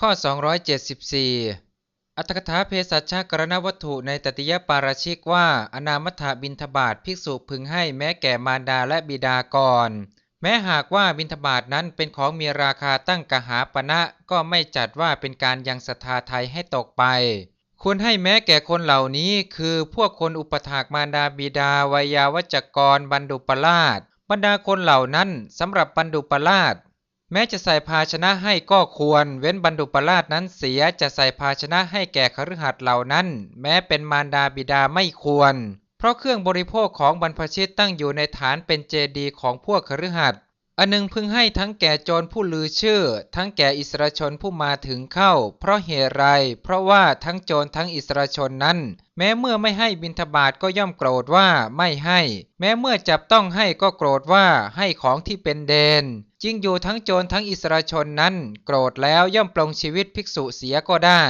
ข้อ 274 อัตถกถาเภสัชกรณวัตถุในตติยปาราชิกว่า อนามัฏฐบินทบาทภิกษุพึงให้แม้แก่มารดาและบิดาก่อน แม้หากว่าบินทบาทนั้นเป็นของมีราคาตั้งกหาปณะก็ไม่จัดว่าเป็นการยังศรัทธาไทยให้ตกไป ควรให้แม้แก่คนเหล่านี้ คือพวกคนอุปถากมารดาบิดาวัยาวจกรบรรดุปราชบรรดาคนเหล่านั้นสำหรับบรรดุปราช แม้จะใส่ภาชนะให้ก็ควร เว้นบรรดุปราชนั้นเสียจะใส่ภาชนะให้แก่คฤหัสถ์เหล่านั้น แม้เป็นมารดาบิดาไม่ควร เพราะเครื่องบริโภคของบรรพชิตตั้งอยู่ในฐานเป็นเจดีย์ของพวกคฤหัสถ์ อันหนึ่งพึงให้ทั้งแก่โจรผู้ลือชื่อ ทั้งแก่อิสราชนผู้มาถึงเข้า เพราะเหตุไร เพราะว่าทั้งโจรทั้งอิสราชนนั้น แม้เมื่อไม่ให้บิณฑบาตก็ย่อมโกรธว่าไม่ให้ แม้เมื่อจับต้องให้ก็โกรธว่าให้ของที่เป็นเดนจริงอยู่ทั้งโจรทั้งอิสราชนนั้น โกรธแล้วย่อมปลงชีวิตภิกษุเสียก็ได้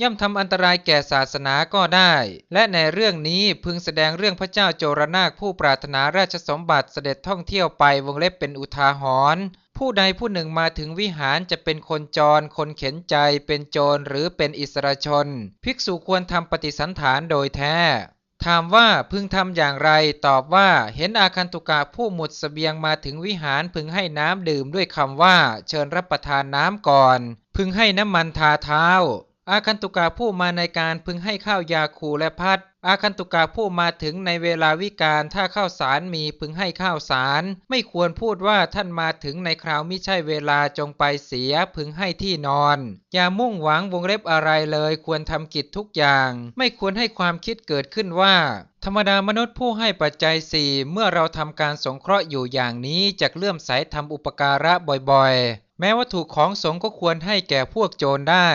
ย่อมทำอันตรายแก่ศาสนาก็ได้ และในเรื่องนี้พึงแสดงเรื่องพระเจ้าโจรนาคผู้ปรารถนาราชสมบัติเสด็จท่องเที่ยวไปวงเล็บเป็นอุทาหรณ์ผู้ใดผู้หนึ่งมาถึงวิหารจะเป็นคนจร คนเข็นใจ เป็นโจรหรือเป็นอิสราชน ภิกษุควรทำปฏิสันฐานโดยแท้ ถามว่าพึงทำอย่างไร ตอบว่าเห็นอาคันตุกะผู้หมดสเสบียงมาถึงวิหารพึงให้น้ำดื่มด้วยคำว่า เชิญรับประทานน้ำก่อน พึงให้น้ำมันทาเท้า อาคันตุกะผู้มาในการพึงให้ข้าวยาคูและพัด อาคันตุกะผู้มาถึงในเวลาวิกาลถ้าข้าวสารมีพึงให้ข้าวสาร ไม่ควรพูดว่าท่านมาถึงในคราวมิใช่เวลาจงไปเสียพึงให้ที่นอน อย่ามุ่งหวังวงเล็บอะไรเลยควรทำกิจทุกอย่าง ไม่ควรให้ความคิดเกิดขึ้นว่า ธรรมดามนุษย์ผู้ให้ปัจจัยสี่เมื่อเราทำการสงเคราะห์อยู่อย่างนี้จะเลื่อมใสทำอุปการะบ่อยๆ แม้วัตถุของสงก็ควรให้แก่พวกโจรได้